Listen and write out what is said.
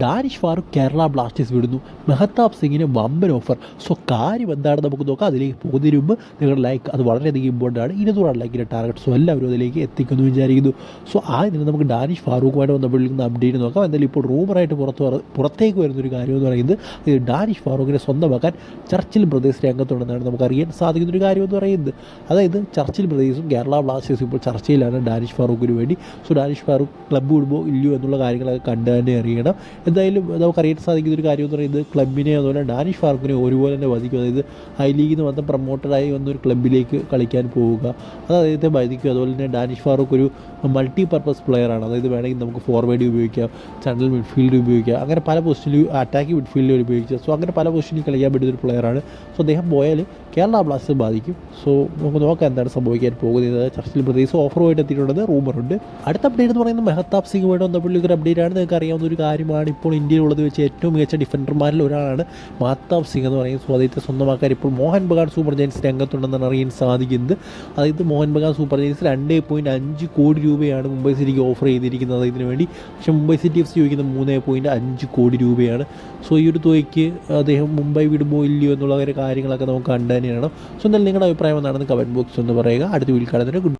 Danish Farooq Kerala Blasters വിടുന്നു. മെഹത്താബ് സിംഗിന് വമ്പൻ ഓഫർ സോ കാര്യം എന്താണെന്ന് നമുക്ക് നോക്കാം. അതിലേക്ക് പോകുന്നതിന് മുമ്പ് നിങ്ങളുടെ ലൈക്ക് അത് വളരെയധികം ഇമ്പോർട്ടന്റ് ആണ്. ഇരുന്നൂറാണ് ലൈക്കിന്റെ ടാർഗറ്റ് സോ എല്ലാവരും അതിലേക്ക് എത്തിക്കുന്നു വിചാരിക്കുന്നു. സോ ആദ്യം തന്നെ നമുക്ക് ഡാനിഷ് ഫാറൂഖുമായിട്ട് ബന്ധപ്പെട്ടിരിക്കുന്ന അപ്ഡേറ്റ് നോക്കാം. എന്തായാലും ഇപ്പോൾ റൂമറായിട്ട് പുറത്ത് പുറത്തേക്ക് വരുന്നൊരു കാര്യം എന്ന് പറയുന്നത് ഇത് ഡാനിഷ് ഫാറൂഖിനെ സ്വന്തമാക്കാൻ ചർച്ചിൽ ബ്രദേഴ്സ് രംഗത്തുണ്ടെന്നാണ് നമുക്ക് അറിയാൻ സാധിക്കുന്ന ഒരു കാര്യം എന്ന് പറയുന്നത്. അതായത് ചർച്ചിൽ ബ്രദേഴ്സും കേരള ബ്ലാസ്റ്റേഴ്സും ഇപ്പോൾ ചർച്ചയിലാണ് ഡാനിഷ് ഫാറൂഖിന് വേണ്ടി. സോ ഡാനിഷ് ഫാറൂഖ് ക്ലബ്ബ് വിടുമോ ഇല്ലയോ എന്നുള്ള കാര്യങ്ങളൊക്കെ കണ്ടു തന്നെ അറിയണം. എന്തായാലും നമുക്കറിയാൻ സാധിക്കുന്ന ഒരു കാര്യം എന്ന് പറയുന്നത് ക്ലബിനെ അതുപോലെ ഡാനിഷ് ഫാർക്കിനെ ഒരുപോലെ തന്നെ ബാധിക്കും. അതായത് ഐ ലീഗിൽ നിന്ന് വന്ന പ്രൊമോട്ടഡായി വന്ന ഒരു ക്ലബിലേക്ക് കളിക്കാൻ പോവുക. അത് അദ്ദേഹത്തെ ബാധിക്കും. അതുപോലെ തന്നെ ഡാനിഷ് ഫാറൂഖ് ഒരു മൾട്ടി പർപ്പസ് പ്ലെയറാണ് അതായത് വേണമെങ്കിൽ നമുക്ക് ഫോർവേഡ് ഉപയോഗിക്കാം സെൻട്രൽ മിഡ്ഫീൽഡ് ഉപയോഗിക്കാം. അങ്ങനെ പല പൊസിഷനിൽ അറ്റാക്കിംഗ് മിഡ്ഫീൽഡിൽ ഉപയോഗിക്കാം. സോ അങ്ങനെ പല പൊസിഷനിൽ കളിക്കാൻ പറ്റുന്ന ഒരു പ്ലെയറാണ് സോ അദ്ദേഹം പോയാൽ കേരള ബ്ലാസ്റ്റേഴ്സ് ബാധിക്കും. സോ നമുക്ക് നോക്കാം എന്താണ് സംഭവിക്കാൻ പോകുന്നത്. ചർച്ചിൽ പ്രദേശം ഓഫറുമായിട്ട് എത്തിയിട്ടുണ്ടെന്ന് റൂമറുണ്ട് അടുത്ത അപ്ഡേറ്റ് എന്ന് പറയുന്നത് മെഹത്താബ് സിംഗുമായിട്ട് ബന്ധപ്പെട്ടുള്ള ഒരു അപ്ഡേറ്റ് ആണ്. നിങ്ങൾക്ക് അറിയാവുന്ന ഒരു കാര്യമാണ്. ഇപ്പോൾ ഇന്ത്യയിലുള്ളത് വെച്ച് ഏറ്റവും മികച്ച ഡിഫൻഡർമാരിൽ ഒരാളാണ് മഹത്താബ് സിംഗ് എന്ന് പറയുന്നത്. സോ അദ്ദേഹത്തെ സ്വന്തമാക്കാൻ ഇപ്പോൾ മോഹൻ ബഗാൻ സൂപ്പർ ജയൻസ് രംഗത്തുണ്ടെന്നാണ് അറിയാൻ സാധിക്കുന്നത്. അതായത് മോഹൻ ബഗാൻ സൂപ്പർ ജയൻസ് രണ്ട് പോയിന്റ് അഞ്ച് കോടി രൂപയാണ് മുംബൈ സിറ്റിക്ക് ഓഫർ ചെയ്തിരിക്കുന്നത് ഇതിനു വേണ്ടി. പക്ഷേ മുംബൈ സിറ്റി എഫ് സി ചോദിക്കുന്നത് മൂന്ന് പോയിന്റ് അഞ്ച് കോടി രൂപയാണ്. സോ ഈ ഒരു തുകയ്ക്ക് അദ്ദേഹം മുംബൈ വിടുമോ ഇല്ലയോ എന്നുള്ള കാര്യങ്ങളൊക്കെ നമുക്ക് കണ്ടു തന്നെയാണ് സോ എന്തായാലും നിങ്ങളുടെ അഭിപ്രായം എന്താണെന്ന് കമന്റ് ബോക്സ് ഒന്ന് പറയുക. അടുത്ത വീട്ടിൽ കാണുന്നതിന് ഗുഡ്